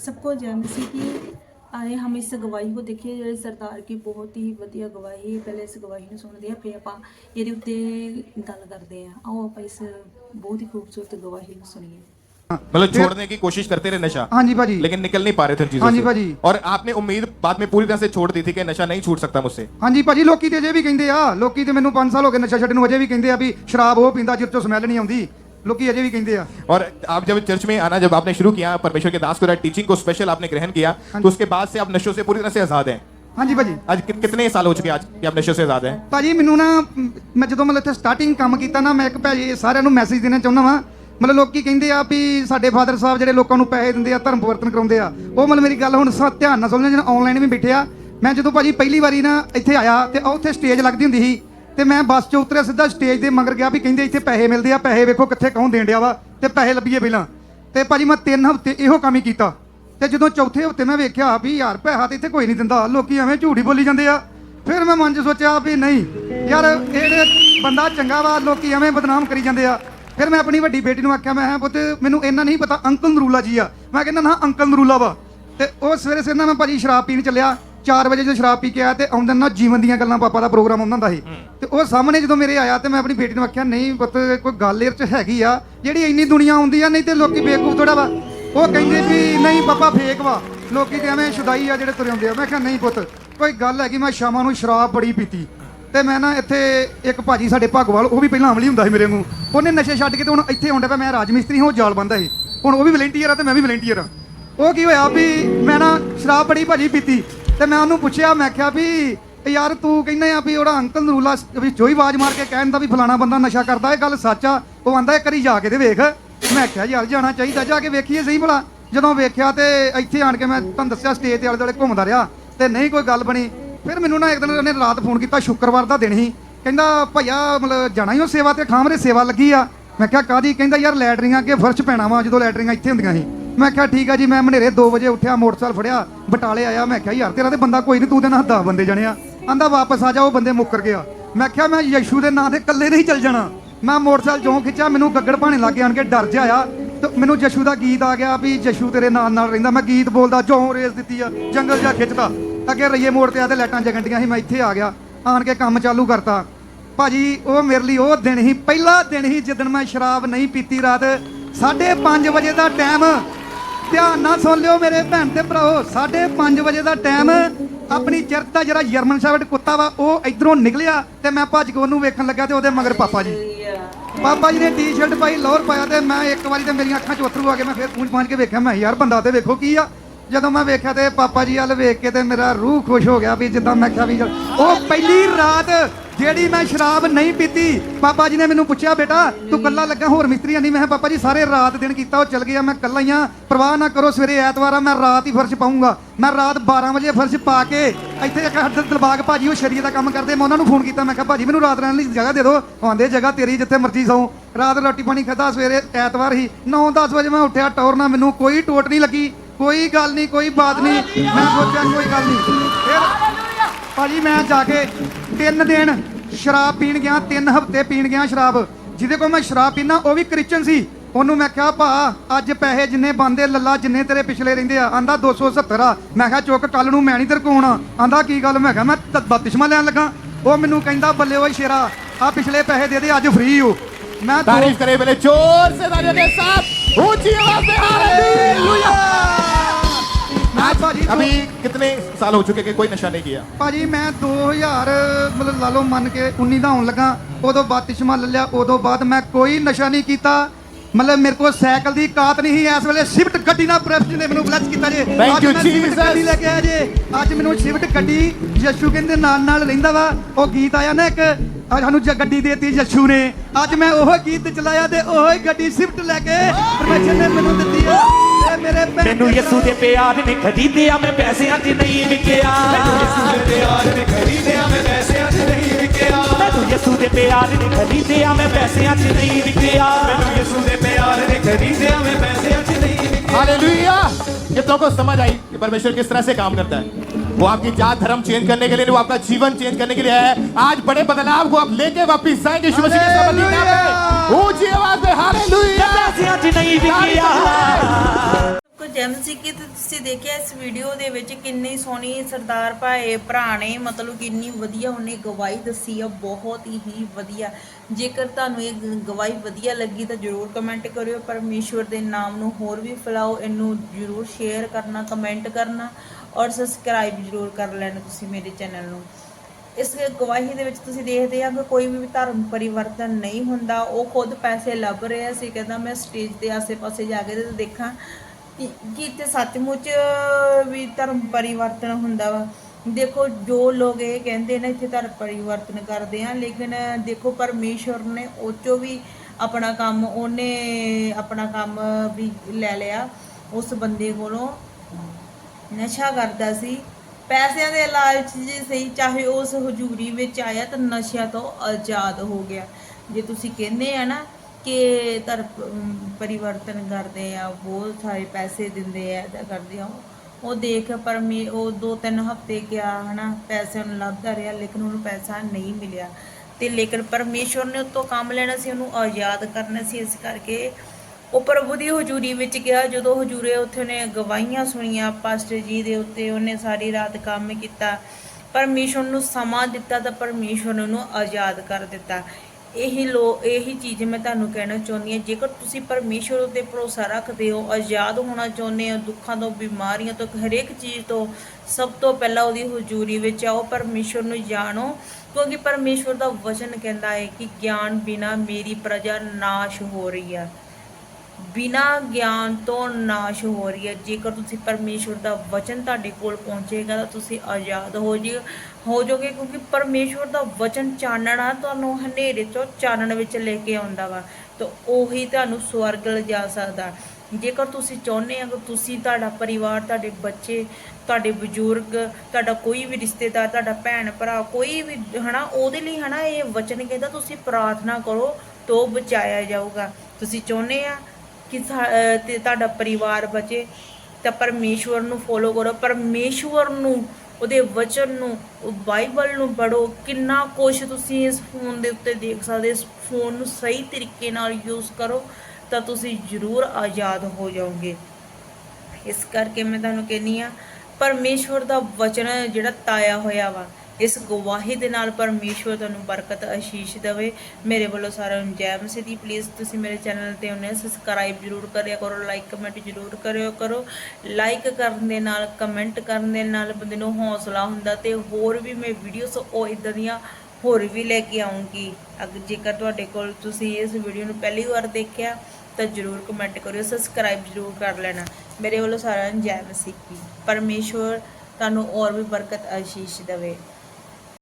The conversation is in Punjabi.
सबको जय मसीह की ਆਏ ਹਮ ਇਸ ਗਵਾਹੀ ਕੋ ਦੇਖੀਏ ਜਿਹੜੇ ਸਰਦਾਰ ਕੀ ਬਹੁਤ ਹੀ ਵਧੀਆ ਗਵਾਹੀ ਹੈ। ਪਹਿਲੇ ਇਸ ਗਵਾਹੀ ਨੂੰ ਸੁਣਦੇ ਆ ਫਿਰ ਆਪਾਂ ਇਹਦੇ ਉੱਤੇ ਗੱਲ ਕਰਦੇ ਆ ਆਓ ਆਪਾਂ ਇਸ ਬਹੁਤ ਹੀ ਖੂਬਸੂਰਤ ਗਵਾਹੀ ਨੂੰ ਸੁਣੀਏ मतलब छोड़ने की कोशिश करते रहे नशा हाँ जी भाजी लेकिन निकल नहीं पा रहे थे उन चीजों हाँ जी से। भाजी। और आपने उम्मीद बाद में पूरी तरह से छोड़ दी थी कि नशा नहीं छूट सकता मुझसे ਹਾਂਜੀ ਭਾਜੀ ਲੋਕੀ ਤੇ ਅਜੇ ਵੀ ਕਹਿੰਦੇ ਆ ਲੋਕੀ ਤੇ ਮੈਨੂੰ 5 ਸਾਲ ਹੋ ਗਏ ਨਸ਼ਾ ਛੱਡਣ ਨੂੰ ਅਜੇ ਵੀ ਕਹਿੰਦੇ ਆ ਵੀ ਸ਼ਰਾਬ ਉਹ ਪੀਂਦਾ ਜਿਰ ਚੋਂ ਸਮੈਲ ਨਹੀਂ ਆਉਂਦੀ ਲੋਕੀ ਅਜੇ ਵੀ ਕਹਿੰਦੇ ਆ और आप जब चर्च में आना जब आपने शुरू किया परमेश्वर के दास को टीचिंग को स्पेशल आपने ग्रहण किया हाँ तो उसके बाद से आप नशों से पूरी तरह से आजाद हैं ਹਾਂਜੀ ਭਾਜੀ आज कि, कितने साल हो चुके हैं आज कि आप नशों से आजाद हैं ਭਾਜੀ ਮੈਨੂੰ ਨਾ ਮ, ਮੈਂ ਜਦੋਂ ਮਤਲਬ ਇੱਥੇ ਸਟਾਰਟਿੰਗ ਕੰਮ ਕੀਤਾ ਨਾ ਮੈਂ ਇੱਕ ਭਾਜੀ ਸਾਰਿਆਂ ਨੂੰ ਮੈਸੇਜ ਦੇਣਾ ਚਾਹੁੰਦਾ ਵਾਂ ਮਤਲਬ ਲੋਕੀ ਕਹਿੰਦੇ ਆ ਵੀ ਸਾਡੇ ਫਾਦਰ ਸਾਹਿਬ ਜਿਹੜੇ ਲੋਕਾਂ ਨੂੰ ਪੈਸੇ ਦਿੰਦੇ ਆ ਧਰਮ ਪਰਿਵਰਤਨ ਕਰਾਉਂਦੇ ਆ ਉਹ ਮਤਲਬ ਮੇਰੀ ਗੱਲ ਹੁਣ ਸਾ ਧਿਆਨ ਨਾਲ ਸੁਣਨਾ ਜਿਹੜਾ ਆਨਲਾਈਨ ਵੀ ਬੈਠੇ ਆ ਮੈਂ ਜਦੋਂ ਭਾਜੀ ਪਹਿਲੀ ਵਾਰੀ ਨਾ ਇੱਥੇ ਆਇਆ ਤੇ ਉਹ ਉੱਥੇ ਸਟੇਜ ਲੱਗਦੀ ਹੁੰਦੀ ਸੀ ਤੇ ਮੈਂ ਬੱਸ 'ਚ ਉਤਰਿਆ ਸਿੱਧਾ ਸਟੇਜ ਦੇ ਮਗਰ ਗਿਆ ਵੀ ਕਹਿੰਦੇ ਇੱਥੇ ਪੈਸੇ ਮਿਲਦੇ ਆ, ਪੈਸੇ ਵੇਖੋ ਕਿੱਥੇ ਕੌਣ ਦੇਣ ਡਿਆ ਵਾ ਤੇ ਪੈਸੇ ਲੱਭੀਏ ਪਹਿਲਾਂ ਤੇ ਭਾਜੀ ਮੈਂ ਤਿੰਨ ਹਫ਼ਤੇ ਇਹੋ ਕੰਮ ਹੀ ਕੀਤਾ। ਤੇ ਜਦੋਂ ਚੌਥੇ ਹਫ਼ਤੇ ਮੈਂ ਵੇਖਿਆ ਵੀ ਯਾਰ ਪੈਸਾ ਤੇ ਇੱਥੇ ਕੋਈ ਨਹੀਂ ਦਿੰਦਾ, ਲੋਕੀ ਐਵੇਂ ਝੂਠੀ ਬੋਲੀ ਜਾਂਦੇ ਆ। ਫਿਰ ਮੈਂ ਮਨ 'ਚ ਸੋਚਿਆ ਵੀ ਨਹੀਂ, ਯਾਰ ਇਹ ਬੰਦਾ ਚੰਗਾ ਵਾ, ਲੋਕੀ ਐਵੇਂ ਬਦਨਾਮ ਕਰੀ ਜਾਂਦੇ ਆ। ਫਿਰ ਮੈਂ ਆਪਣੀ ਵੱਡੀ ਬੇਟੀ ਨੂੰ ਆਖਿਆ, ਮੈਂ ਕਿਹਾ, ਪੁੱਤ, ਮੈਨੂੰ ਇੰਨਾ ਨਹੀਂ ਪਤਾ, ਅੰਕਲ ਨਰੂਲਾ ਜੀ ਆ। ਮੈਂ ਕਹਿੰਦਾ ਨਾ ਅੰਕਲ ਨਰੂਲਾ ਵਾ। ਤੇ ਉਹ ਸਵੇਰੇ ਸਵੇਰੇ ਨਾ ਮੈਂ ਭਾਜੀ ਸ਼ਰਾਬ ਪੀਣ ਚੱਲਿਆ। 4 ਵਜੇ ਜਦੋਂ ਸ਼ਰਾਬ ਪੀ ਕੇ ਆਇਆ ਤੇ ਆਉਂਦੇ ਨਾ ਜੀਵਨ ਦੀਆਂ ਗੱਲਾਂ ਪਾਪਾ ਦਾ ਪ੍ਰੋਗਰਾਮ ਆਉਂਦਾ ਹੁੰਦਾ ਸੀ। ਤੇ ਉਹ ਸਾਹਮਣੇ ਜਦੋਂ ਮੇਰੇ ਆਇਆ ਤੇ ਮੈਂ ਆਪਣੀ ਬੇਟੀ ਨੂੰ ਆਖਿਆ ਨਹੀਂ ਪੁੱਤ ਕੋਈ ਗੱਲ ਇਹ ਚ ਹੈਗੀ ਆ। ਜਿਹੜੀ ਇੰਨੀ ਦੁਨੀਆ ਆਉਂਦੀ ਆ ਨਹੀਂ ਤੇ ਲੋਕੀ ਬੇਵਕੂਫ ਥੋੜਾ ਵਾ। ਉਹ ਕਹਿੰਦੇ ਵੀ ਨਹੀਂ ਪਾਪਾ ਫੇਕ ਵਾ। ਲੋਕੀ ਤੇ ਐਵੇਂ ਸ਼ੁਦਾਈ ਆ ਜਿਹੜੇ ਤੁਰੇ ਹੁੰਦੇ ਆ। ਮੈਂ ਕਿਹਾ ਨਹੀਂ ਪੁੱਤ ਕੋਈ ਗੱਲ ਹੈਗੀ ਮੈਂ ਸ਼ਾਮਾਂ ਨੂੰ ਸ਼ਰਾਬ ਬੜੀ ਪੀਤੀ। ਤੇ ਮੈਂ ਨਾ ਇੱਥੇ ਇੱਕ ਭਾਜੀ ਸਾਡੇ ਭਗਵਾਲ ਉਹ ਵੀ ਪਹਿਲਾਂ ਅਮਲੀ ਹੁੰਦਾ ਸੀ ਮੇਰੇ ਨੂੰ ਉਹਨੇ ਨਸ਼ੇ ਛੱਡ ਕੇ ਤੇ ਹੁਣ ਇੱਥੇ ਆਉਂਦਾ ਪਿਆ ਮੈਂ ਰਾਜ ਮਿਸਤਰੀ ਹਾਂ ਉਹ ਜਾਲ ਬੰਦਾ ਸੀ। ਹੁਣ ਉਹ ਵੀ ਵਲੰਟੀਅਰ ਆ ਤੇ ਮੈਂ ਵੀ ਵਲੰਟੀਅਰ ਆ। ਉਹ ਕੀ ਹੋਇਆ ਵੀ ਮੈਂ ਨਾ ਸ਼ਰਾਬ ਬੜੀ ਭਾਜੀ ਪੀਤੀ। ਤੇ ਮੈਂ ਉਹਨੂੰ ਪੁੱਛਿਆ, ਮੈਂ ਕਿਹਾ ਵੀ ਯਾਰ ਤੂੰ ਕਹਿੰਦਾ ਆ ਵੀ ਉਹਦਾ ਅੰਕਲ ਨਰੂਲਾ ਵੀ ਜੋਈ ਆਵਾਜ਼ ਮਾਰ ਕੇ ਕਹਿਣ ਦਾ ਵੀ ਫਲਾਣਾ ਬੰਦਾ ਨਸ਼ਾ ਕਰਦਾ, ਇਹ ਗੱਲ ਸੱਚ ਆ। ਉਹ ਆਂਦਾ, ਇੱਕ ਵਾਰੀ ਜਾ ਕੇ ਤੇ ਵੇਖ। ਮੈਂ ਕਿਹਾ, ਯਾਰ ਜਾਣਾ ਚਾਹੀਦਾ, ਜਾ ਕੇ ਵੇਖੀਏ ਸਹੀ ਭਲਾ। ਜਦੋਂ ਵੇਖਿਆ ਤੇ ਇੱਥੇ ਆਣ ਕੇ ਮੈਂ ਤੁਹਾਨੂੰ ਦੱਸਿਆ ਸਟੇਜ ਤੇ ਆਲੇ ਦੁਆਲੇ ਘੁੰਮਦਾ ਰਿਹਾ ਤੇ ਨਹੀਂ ਕੋਈ ਗੱਲ ਬਣੀ। ਫਿਰ ਮੈਨੂੰ ਨਾ ਇੱਕ ਦਿਨ ਉਹਨੇ ਰਾਤ ਫੋਨ ਕੀਤਾ, ਸ਼ੁੱਕਰਵਾਰ ਦਾ ਦਿਨ ਹੀ। ਕਹਿੰਦਾ, ਭਈਆ, ਮਤਲਬ ਜਾਣਾ ਹੀ ਉਹ ਸੇਵਾ ਤੇ ਖਾਮਰੇ ਸੇਵਾ ਲੱਗੀ ਆ। ਮੈਂ ਕਿਹਾ ਕਾਦੀ ਕਹਿੰਦਾ, ਯਾਰ ਲੈਟਰਿੰਗਾਂ ਅੱਗੇ ਫਰਸ਼ ਪੈਣਾ ਵਾ, ਜਦੋਂ ਲੈਟਰਿੰਗਾਂ ਇੱਥੇ ਹੁੰਦੀਆਂ ਸੀ। ਮੈਂ ਕਿਹਾ, ਠੀਕ ਆ ਜੀ, ਮੈਂ ਮਨੇਰੇ 2 ਵਜੇ ਉੱਠਿਆ, ਮੋਟਰਸਾਈਕਲ ਫੜਿਆ, ਬਟਾਲੇ ਆਇਆ, ਮੈਂ ਕਿਹਾ, ਯਾਰ, ਤੇਰਾ ਤੇ ਬੰਦਾ ਕੋਈ ਨਹੀਂ, ਤੂੰ ਦੇ ਨਾਲ 10 ਬੰਦੇ ਜਣਿਆ ਆਂਦਾ, ਵਾਪਸ ਆ ਜਾ, ਉਹ ਬੰਦੇ ਮੁੱਕਰ ਗਿਆ। ਮੈਂ ਕਿਹਾ, ਮੈਂ ਯਸ਼ੂ ਦੇ ਨਾਂ ਤੇ ਇਕੱਲੇ ਨਹੀਂ ਚੱਲ ਜਾਣਾ। ਮੈਂ ਮੋਟਰਸਾਈਕਲ ਜੋਂ ਖਿੱਚਿਆ, ਮੈਨੂੰ ਗੱਗੜ ਭਾਣੇ ਲੱਗ ਆਣ ਕੇ ਡਰ ਜਿਹਾ ਆਇਆ। ਤੇ ਮੈਨੂੰ ਜਸ਼ੂ ਦਾ ਗੀਤ ਆ ਗਿਆ ਵੀ ਜਸ਼ੂ ਤੇਰੇ ਨਾਲ ਨਾਲ ਰਹਿੰਦਾ। ਮੈਂ ਗੀਤ ਬੋਲਦਾ, ਜੋਂ ਰੇਸ ਦਿੱਤੀ ਆ, ਜੰਗਲ ਜਾ ਖਿੱਚਦਾ ਅੱਗੇ ਰਈਏ ਮੋੜ ਤੇ, ਆ ਤੇ ਲਾਈਟਾਂ ਜਗੰਡੀਆਂ ਸੀ, ਮੈਂ ਇੱਥੇ ਆ ਗਿਆ। ਆਣ ਕੇ ਕੰਮ ਚਾਲੂ ਕਰਤਾ। ਭਾਜੀ, ਉਹ ਮੇਰੇ ਲਈ ਉਹ ਦਿਨ ਹੀ, ਪਹਿਲਾ ਦਿਨ ਹੀ ਜਿੱਦਣ ਮੈਂ ਸ਼ਰਾਬ ਨਹੀਂ ਪੀਤੀ ਰਾਤ 5:30 ਵਜੇ ਦਾ ਟਾਈਮ ਧਿਆਨ ਨਾਲ ਸੁਣ ਲਿਓ ਮੇਰੇ ਭੈਣ ਤੇ ਭਰਾਓ 5:30 ਵਜੇ ਦਾ ਟਾਈਮ ਆਪਣੀ ਚਰਚ ਜਿਹੜਾ ਜਰਮਨ ਸ਼ੈਫਰਡ ਕੁੱਤਾ ਵਾ, ਉਹ ਇਧਰੋਂ ਨਿਕਲਿਆ ਤੇ ਮੈਂ ਭੱਜ ਕੇ ਉਹਨੂੰ ਵੇਖਣ ਲੱਗਾ ਤੇ ਉਹਦੇ ਮਗਰ ਪਾਪਾ ਜੀ। ਪਾਪਾ ਜੀ ਨੇ ਟੀ-ਸ਼ਰਟ ਪਾਈ ਲੋਰ ਪਾਇਆ ਤੇ ਮੈਂ ਇੱਕ ਵਾਰੀ ਤੇ ਮੇਰੀਆਂ ਅੱਖਾਂ 'ਚ ਅਥਰੂ ਆ ਗਏ, ਮੈਂ ਫੇਰ ਪੂੰਝ ਪਾਂਝ ਕੇ ਵੇਖਿਆ, ਮੈਂ ਯਾਰ ਬੰਦਾ ਤੇ ਵੇਖੋ ਕੀ ਆ? ਜਦੋਂ ਮੈਂ ਵੇਖਿਆ ਤੇ ਪਾਪਾ ਜੀ ਵੱਲ ਵੇਖ ਕੇ ਤੇ ਮੇਰਾ ਰੂਹ ਖੁਸ਼ ਹੋ ਗਿਆ ਵੀ ਜਿੱਦਾਂ ਮੈਂ ਕਿਹਾ ਵੀ ਉਹ ਪਹਿਲੀ ਰਾਤ ਜਿਹੜੀ ਮੈਂ ਸ਼ਰਾਬ ਨਹੀਂ ਪੀਤੀ ਪਾਪਾ ਜੀ ਨੇ ਮੈਨੂੰ ਪੁੱਛਿਆ ਬੇਟਾ ਤੂੰ ਕੱਲਾ ਲੱਗਾ ਹੋਰ ਮਿਸਤਰੀਆਂ ਨਹੀਂ ਮੈਂ ਕਿਹਾ ਪਾਪਾ ਜੀ ਸਾਰੇ ਰਾਤ ਦਿਨ ਕੀਤਾ ਉਹ ਚਲ ਗਿਆ ਮੈਂ ਕੱਲਾ ਹੀ ਆ। ਪਰਵਾਹ ਨਾ ਕਰੋ ਸਵੇਰੇ ਐਤਵਾਰ ਆ ਮੈਂ ਰਾਤ ਹੀ ਫਰਸ਼ ਪਾਉਂਗਾ ਮੈਂ ਰਾਤ 12 ਵਜੇ ਫਰਸ਼ ਪਾ ਕੇ ਇੱਥੇ ਇੱਕ ਹਰਦਰ ਦਿਲਬਾਗ ਭਾਜੀ ਉਹ ਸ਼ਰੀਏ ਦਾ ਕੰਮ ਕਰਦੇ ਮੈਂ ਉਹਨਾਂ ਨੂੰ ਫੋਨ ਕੀਤਾ ਮੈਂ ਕਿਹਾ ਭਾਜੀ ਮੈਨੂੰ ਰਾਤ ਰਹਿਣ ਲਈ ਜਗ੍ਹਾ ਦੇ ਦਿਓ। ਉਹ ਆਂਦੇ ਜਗ੍ਹਾ ਤੇਰੀ ਜਿੱਥੇ ਮਰਜ਼ੀ ਸੌਂ। ਰਾਤ ਰੋਟੀ ਪਾਣੀ ਖਾਧਾ ਸਵੇਰੇ ਐਤਵਾਰ ਹੀ। 9-10 ਵਜੇ ਮੈਂ ਉੱਠਿਆ ਟੌਰ ਨਾਲ ਮੈਨੂੰ ਕੋਈ ਟੋਟ ਨਹੀਂ ਲੱਗੀ ਕੋਈ ਗੱਲ ਨਹੀਂ ਕੋਈ ਬਾਤ ਨਹੀਂ। ਮੈਂ ਸੋਚਿਆ ਕੋਈ ਗੱਲ ਨਹੀਂ। ਫਿਰ ਭਾਜੀ ਮੈਂ ਜਾ ਕੇ ਤਿੰਨ ਦਿਨ ਸ਼ਰਾਬ ਪੀਣ ਗਿਆ ਤਿੰਨ ਹਫ਼ਤੇ ਪੀਣ ਗਿਆ ਸ਼ਰਾਬ। ਜਿਹਦੇ ਕੋਲ ਮੈਂ ਸ਼ਰਾਬ ਪੀਣਾ ਉਹ ਵੀ ਕ੍ਰਿਸਚਨ ਸੀ। ਉਹਨੂੰ ਮੈਂ ਕਿਹਾ ਭਾ ਅੱਜ ਪੈਸੇ ਜਿੰਨੇ ਬੰਦੇ ਲੱਲਾ ਜਿੰਨੇ ਤੇਰੇ ਪਿਛਲੇ ਰਹਿੰਦੇ ਆ। ਆਂਦਾ 270 ਆ। ਮੈਂ ਕਿਹਾ ਚੁੱਕ ਕੱਲ ਨੂੰ ਮੈਂ ਨਹੀਂ ਤੇਰੇ ਕੋਲ ਆਉਣਾ। ਆਂਦਾ ਕੀ ਗੱਲ? ਮੈਂ ਕਿਹਾ ਮੈਂ ਬਪਤਿਸਮਾ ਲੈਣ ਲੱਗਾ। ਉਹ ਮੈਨੂੰ ਕਹਿੰਦਾ ਬੱਲੇ ਓਏ ਸ਼ੇਰਾ ਆ ਪਿਛਲੇ ਪੈਸੇ ਦੇ ਦੇ ਅੱਜ ਫ੍ਰੀ ਹੋ। ਮੈਂ ਤਾਰੀਫ ਕਰੇ ਬਲੇ ਜ਼ੋਰ ਸੇ ਤਾਲੀਆਂ ਦੇ ਸਾਥ ਉੱਚੀ ਆਵਾਜ਼ ਤੇ ਹਾਲੇਲੂਇਆ! ਮੈਂ ਭਾਜੀ ਦੋ- अभी कितने साल हो चुके कि कोई नशा नहीं किया ਭਾਜੀ ਮੈਂ 2000 ਮਤਲਬ ਲਾ ਲਓ ਮੰਨ ਕੇ 19 ਦਾ ਹੋਣ ਲੱਗਾ ਉਦੋਂ ਬਪਤਿਸਮਾ ਲੈ ਲਿਆ ਉਦੋਂ ਬਾਅਦ ਮੈਂ ਕੋਈ ਨਸ਼ਾ ਨਹੀਂ ਕੀਤਾ ਮਤਲਬ ਮੇਰੇ ਕੋਲ ਸਾਈਕਲ ਦੀ ਕਾਤ ਨਹੀਂ ਸੀ ਇਸ ਵੇਲੇ ਸ਼ਿਫਟ ਗੱਡੀ ਨਾਲ ਪ੍ਰੈਸ ਜੀ ਨੇ ਮੈਨੂੰ ਬਲੈਸ ਕੀਤਾ ਜੇ Thank ਅੱਜ you, ਮੈਂ Swift Jesus. ਗੱਡੀ ਲੈ ਕੇ ਆਇਆ ਜੇ ਅੱਜ ਮੈਨੂੰ ਸ਼ਿਫਟ ਗੱਡੀ ਯਸ਼ੂ ਕਹਿੰਦੇ ਨਾਲ ਨਾਲ ਰਹਿੰਦਾ ਵਾ ਉਹ ਗੀਤ ਆਇਆ ਨਾ ਇੱਕ ਅੱਜ ਸਾਨੂੰ ਜ- ਗੱਡੀ ਦੇਤੀ ਯਸ਼ੂ ਨੇ ਅੱਜ ਮੈਂ ਉਹ ਗੀਤ ਚਲਾਇਆ ਤੇ ਉਹ ਹੀ ਗੱਡੀ ਸ਼ਿਫਟ ਲੈ ਕੇ ਪਰਮੇਸ਼ਰ ਨੇ ਮੈਨੂੰ ਦਿੱਤੀ ਆ ਇਹ ਮੇਰੇ ਭੈਣ ਮੈਨੂੰ ਤੇ ਯਿਸੂ ਦੇ ਪਿਆਰ ਨੇ ਖਰੀਦਿਆ ਮੈਂ ਪੈਸਿਆਂ 'ਚ ਨਹੀਂ ਵਿਕਿਆ ਮੈਨੂੰ ਯਿਸੂ ਦੇ ਪਿਆਰ ਨੇ ਖਰੀਦਿਆ ਮੈਂ ਪੈਸਿਆਂ 'ਚ ਨਹੀਂ ਵਿਕਿਆ ਮੈਨੂੰ ਯਿਸੂ ਦੇ ਪਿਆਰ ਨੇ ਖਰੀਦਿਆ ਮੈਂ ਪੈਸਿਆਂ 'ਚ ਨਹੀਂ ਵਿਕਿਆ ਮੈਨੂੰ ਯਿਸੂ ਦੇ ਪਿਆਰ ਨੇ ਖਰੀਦਿਆ ਮੈਂ ਪੈਸਿਆਂ 'ਚ नहीं विकिया हालेलुया कितनों को समझ आई कि परमेश्वर किस तरह से काम करता है वो आपकी जात धर्म चेंज करने के लिए नहीं, वो आपका जीवन चेंज करने के लिए है आज बड़े बदलाव को आप लेके वापिस आएंगे शिव मसीह के सामने लीना में ऊंची आवाज में हालेलुया ਪੈਸਿਆਂ 'ਚ ਨਹੀਂ ਵਿਕਿਆ ਜੈਮਸੀ ਕੀ ਤੁਸੀਂ ਦੇਖਿਆ ਇਸ ਵੀਡੀਓ ਦੇ ਵਿੱਚ ਕਿੰਨੀ ਸੋਹਣੀ ਸਰਦਾਰ ਭਾਏ ਭਰਾ ਨੇ ਮਤਲਬ ਕਿੰਨੀ ਵਧੀਆ ਉਹਨੇ ਗਵਾਹੀ ਦੱਸੀ ਆ ਬਹੁਤ ਹੀ ਵਧੀਆ ਜੇਕਰ ਤੁਹਾਨੂੰ ਇਹ ਗ- ਗਵਾਹੀ ਵਧੀਆ ਲੱਗੀ ਤਾਂ ਜਰੂਰ ਕਮੈਂਟ ਕਰਿਓ ਪਰਮੇਸ਼ਵਰ ਦੇ ਨਾਮ ਨੂੰ ਹੋਰ ਵੀ ਫੈਲਾਓ ਇਹਨੂੰ ਜਰੂਰ ਸ਼ੇਅਰ ਕਰਨਾ ਕਮੈਂਟ ਕਰਨਾ ਔਰ ਸਬਸਕ੍ਰਾਈਬ ਜਰੂਰ ਕਰ ਲੈਣਾ ਤੁਸੀਂ ਮੇਰੇ ਚੈਨਲ ਨੂੰ। ਇਸ ਗਵਾਹੀ ਦੇ ਵਿੱਚ ਤੁਸੀਂ ਦੇਖਦੇ ਆ ਕਿ ਕੋਈ ਵੀ ਧਰਮ ਪਰਿਵਰਤਨ ਨਹੀਂ ਹੁੰਦਾ। ਉਹ ਖੁਦ ਪੈਸੇ ਲੱਭ ਰਿਹਾ ਸੀ, ਕਹਿੰਦਾ ਮੈਂ ਸਟੇਜ ਦੇ ਆਸੇ-ਪਾਸੇ ਜਾ ਕੇ ਤੇ ਦੇਖਾਂ ਕਿ ਕਿ ਇੱਥੇ ਸੱਚਮੁੱਚ ਵੀ ਧਰਮ ਪਰਿਵਰਤਨ ਹੁੰਦਾ ਵਾ। ਦੇਖੋ, ਜੋ ਲੋਕ ਇਹ ਕਹਿੰਦੇ ਨੇ ਇੱਥੇ ਧਰਮ ਪਰਿਵਰਤਨ ਕਰਦੇ ਆ, ਲੇਕਿਨ ਦੇਖੋ ਪਰਮੇਸ਼ਵਰ ਨੇ ਉਹ 'ਚੋਂ ਵੀ ਆਪਣਾ ਕੰਮ, ਉਹਨੇ ਆਪਣਾ ਕੰਮ ਵੀ ਲੈ ਲਿਆ ਉਸ ਬੰਦੇ ਕੋਲੋਂ। ਨਸ਼ਾ ਕਰਦਾ ਸੀ। ਪੈਸਿਆਂ ਦੇ ਲਾਲਚ ਜੇ ਸਹੀ, ਚਾਹੇ ਉਸ ਹਜ਼ੂਰੀ ਵਿੱਚ ਆਇਆ ਤਾਂ ਨਸ਼ਿਆਂ ਤੋਂ ਆਜ਼ਾਦ ਹੋ ਗਿਆ। ਜੇ ਤੁਸੀਂ ਕਹਿੰਦੇ ਆ ਨਾ ਕਿ ਧਰ ਪਰਿਵਰਤਨ ਕਰਦੇ ਆ, ਬਹੁਤ ਸਾਰੇ ਪੈਸੇ ਦਿੰਦੇ ਆ ਇਹਦਾ ਕਰਦੇ ਆ, ਉਹ ਦੇਖ ਪਰ ਮੇ, ਉਹ ਦੋ ਤਿੰਨ ਹਫ਼ਤੇ ਗਿਆ, ਹਨਾ, ਪੈਸਿਆਂ ਨੂੰ ਲੱਭਦਾ ਰਿਹਾ, ਲੇਕਿਨ ਉਹਨੂੰ ਪੈਸਾ ਨਹੀਂ ਮਿਲਿਆ। ਤੇ ਲੇਕਿਨ ਪਰਮੇਸ਼ਵਰ ਨੇ ਉਤੋਂ ਕੰਮ ਲੈਣਾ ਸੀ, ਉਹਨੂੰ ਆਜ਼ਾਦ ਕਰਨਾ ਸੀ, ਇਸ ਕਰਕੇ ਉਹ ਪ੍ਰਭੂ ਦੀ ਹਜ਼ੂਰੀ ਵਿੱਚ ਗਿਆ। ਜਦੋਂ ਹਜ਼ੂਰੇ ਉੱਥੇ ਨੇ ਗਵਾਹੀਆਂ ਸੁਣੀਆਂ, ਪਾਸਟਰ ਜੀ ਦੇ ਉੱਤੇ ਉਹਨੇ ਸਾਰੀ ਰਾਤ ਕੰਮ ਕੀਤਾ। ਪਰਮੇਸ਼ਵਰ ਨੂੰ ਸਮਾਂ ਦਿੱਤਾ ਤਾਂ ਪਰਮੇਸ਼ਵਰ ਨੇ ਉਹਨੂੰ ਆਜ਼ਾਦ ਕਰ ਦਿੱਤਾ। ਇਹੀ ਲੋ, ਇਹੀ ਚੀਜ਼ ਮੈਂ ਤੁਹਾਨੂੰ ਕਹਿਣਾ ਚਾਹੁੰਦੀ ਹਾਂ। ਜੇਕਰ ਤੁਸੀਂ ਪਰਮੇਸ਼ਵਰ ਉੱਤੇ ਭਰੋਸਾ ਰੱਖਦੇ ਹੋ, ਆਜ਼ਾਦ ਹੋਣਾ ਚਾਹੁੰਦੇ ਹੋ, ਦੁੱਖਾਂ ਤੋਂ, ਬਿਮਾਰੀਆਂ ਤੋਂ, ਹਰੇਕ ਚੀਜ਼ ਤੋਂ, ਸਭ ਤੋਂ ਪਹਿਲਾਂ ਉਹਦੀ ਹਜ਼ੂਰੀ ਵਿੱਚ ਆਓ ਪਰਮੇਸ਼ਵਰ ਨੂੰ ਜਾਣੋ। ਕਿਉਂਕਿ ਪਰਮੇਸ਼ਵਰ ਦਾ ਵਚਨ ਕਹਿੰਦਾ ਹੈ ਕਿ ਗਿਆਨ ਬਿਨਾ ਮੇਰੀ ਪ੍ਰਜਾ ਨਾਸ਼ ਹੋ ਰਹੀ ਹੈ ਬਿਨਾਂ ਗਿਆਨ ਤੋਂ ਨਾਸ਼ ਹੋ ਰਹੀ ਹੈ। ਜੇਕਰ ਤੁਸੀਂ ਪਰਮੇਸ਼ਵਰ ਦਾ ਵਚਨ ਤੁਹਾਡੇ ਕੋਲ ਪਹੁੰਚੇਗਾ ਤਾਂ ਤੁਸੀਂ ਆਜ਼ਾਦ ਹੋ ਜੀ ਹੋ ਜਾਓਗੇ, ਕਿਉਂਕਿ ਪਰਮੇਸ਼ਵਰ ਦਾ ਵਚਨ ਚਾਨਣਾ ਤੁਹਾਨੂੰ ਹਨੇਰੇ ਤੋਂ ਚਾਨਣ ਵਿੱਚ ਲੈ ਕੇ ਆਉਂਦਾ ਵਾ। ਤਾਂ ਉਹੀ ਤੁਹਾਨੂੰ ਸਵਰਗ ਲਿਜਾ ਸਕਦਾ। ਜੇਕਰ ਤੁਸੀਂ ਚਾਹੁੰਦੇ ਆ ਕਿ ਤੁਸੀਂ ਤੁਹਾਡਾ ਪਰਿਵਾਰ, ਤੁਹਾਡੇ ਬੱਚੇ, ਤੁਹਾਡੇ ਬਜ਼ੁਰਗ, ਤੁਹਾਡਾ ਕੋਈ ਵੀ ਰਿਸ਼ਤੇਦਾਰ, ਤੁਹਾਡਾ ਭੈਣ ਭਰਾ, ਕੋਈ ਵੀ, ਹਨਾ, ਉਹਦੇ ਲਈ ਹਨਾ ਇਹ ਵਚਨ ਕਹਿੰਦਾ ਤੁਸੀਂ ਪ੍ਰਾਰਥਨਾ ਕਰੋ ਤੋਂ ਬਚਾਇਆ ਜਾਊਗਾ। ਤੁਸੀਂ ਚਾਹੁੰਦੇ ਆ ਕਿ ਸਾ- ਤੇ ਤੁਹਾਡਾ ਪਰਿਵਾਰ ਬਚੇ, ਤਾਂ ਪਰਮੇਸ਼ਵਰ ਨੂੰ ਫੋਲੋ ਕਰੋ। ਪਰਮੇਸ਼ਵਰ ਨੂੰ, ਉਹਦੇ ਵਚਨ ਨੂੰ, ਉਹ ਬਾਈਬਲ ਨੂੰ ਪੜੋ ਕਿੰਨਾ ਕੁਛ ਤੁਸੀਂ ਇਸ ਫੋਨ ਦੇ ਉੱਤੇ ਦੇਖ ਸਕਦੇ ਇਸ ਫੋਨ ਨੂੰ ਸਹੀ ਤਰੀਕੇ ਨਾਲ ਯੂਜ਼ ਕਰੋ, ਤਾਂ ਤੁਸੀਂ ਜ਼ਰੂਰ ਆਜ਼ਾਦ ਹੋ ਜਾਓਗੇ। ਇਸ ਕਰਕੇ ਮੈਂ ਤੁਹਾਨੂੰ ਕਹਿੰਨੀ ਆ ਪਰਮੇਸ਼ਵਰ ਦਾ ਵਚਨ ਜਿਹੜਾ ਤਾਇਆ ਹੋਇਆ ਵਾ ਇਸ ਗਵਾਹੀ ਦੇ ਨਾਲ ਪਰਮੇਸ਼ਵਰ ਤੁਹਾਨੂੰ ਬਰਕਤ ਆਸ਼ੀਸ਼ ਦੇਵੇ। ਮੇਰੇ ਵੱਲੋਂ ਸਾਰਿਆਂ ਨੂੰ ਜੈ ਮਸੀਹ। ਦੀ ਪਲੀਜ਼ ਤੁਸੀਂ ਮੇਰੇ ਚੈਨਲ ਤੇ ਉਹਨੇ ਸਬਸਕ੍ਰਾਈਬ ਜਰੂਰ ਕਰਿਆ ਕਰੋ ਲਾਈਕ ਕਮੈਂਟ ਜਰੂਰ ਕਰਿਓ ਕਰੋ। ਲਾਈਕ ਕਰਨ ਦੇ ਨਾਲ ਕਮੈਂਟ ਕਰਨ ਦੇ ਨਾਲ ਬੰਦੇ ਨੂੰ ਹੌਸਲਾ ਹੁੰਦਾ ਤੇ ਹੋਰ ਵੀ ਮੈਂ ਵੀਡੀਓਜ਼ ਉਹ ਇਦਾਂ ਦੀਆਂ ਹੋਰ ਵੀ ਲੈ ਕੇ ਆਉਂਗੀ ਅਗਰ ਜੇਕਰ ਤੁਹਾਡੇ ਕੋਲ ਤੁਸੀਂ ਇਸ ਵੀਡੀਓ ਨੂੰ ਪਹਿਲੀ ਵਾਰ ਦੇਖਿਆ, ਤਾਂ ਜਰੂਰ ਕਮੈਂਟ ਕਰਿਓ ਸਬਸਕ੍ਰਾਈਬ ਜਰੂਰ ਕਰ ਲੈਣਾ। ਮੇਰੇ ਵੱਲੋਂ ਸਾਰਿਆਂ ਨੂੰ ਜੈ ਮਸੀਹ। ਦੀ ਪਰਮੇਸ਼ਵਰ ਤੁਹਾਨੂੰ ਹੋਰ ਵੀ ਬਰਕਤ ਆਸ਼ੀਸ਼ ਦੇਵੇ।